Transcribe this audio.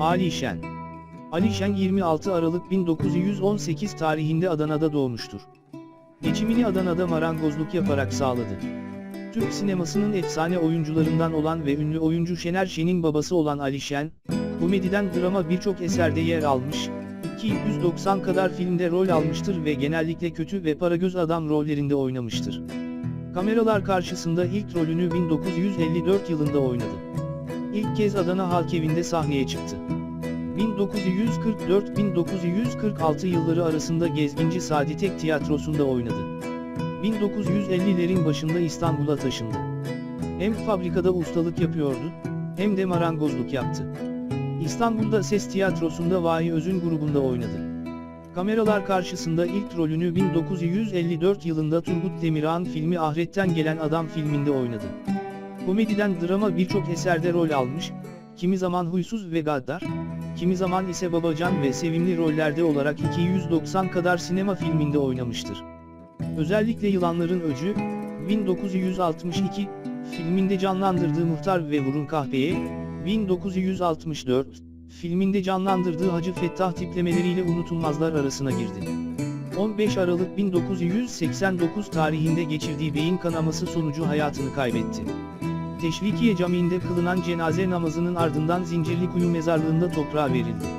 Ali Şen Ali Şen 26 Aralık 1918 tarihinde Adana'da doğmuştur. Geçimini Adana'da marangozluk yaparak sağladı. Türk sinemasının efsane oyuncularından olan ve ünlü oyuncu Şener Şen'in babası olan Ali Şen, komediden drama birçok eserde yer almış, 290 kadar filmde rol almıştır ve genellikle kötü ve paragöz adam rollerinde oynamıştır. Kameralar karşısında ilk rolünü 1954 yılında oynadı. İlk kez Adana Halk Evi'nde sahneye çıktı. 1944-1946 yılları arasında Gezginci Sadi Tek Tiyatrosu'nda oynadı. 1950'lerin başında İstanbul'a taşındı. Hem fabrikada ustalık yapıyordu, hem de marangozluk yaptı. İstanbul'da Ses Tiyatrosu'nda Vahi Öz'ün grubunda oynadı. Kameralar karşısında ilk rolünü 1954 yılında Turgut Demirağ'ın filmi Ahret'ten Gelen Adam filminde oynadı. Komediden drama birçok eserde rol almış, kimi zaman huysuz ve gaddar, kimi zaman ise babacan ve sevimli rollerde olarak 290 kadar sinema filminde oynamıştır. Özellikle Yılanların Öcü, 1962, filminde canlandırdığı Muhtar ve Vurun Kahpeye, 1964, filminde canlandırdığı Hacı Fettah tiplemeleriyle unutulmazlar arasına girdi. 15 Aralık 1989 tarihinde geçirdiği beyin kanaması sonucu hayatını kaybetti. Teşvikiye Camii'nde kılınan cenaze namazının ardından Zincirlikuyu mezarlığında toprağa verildi.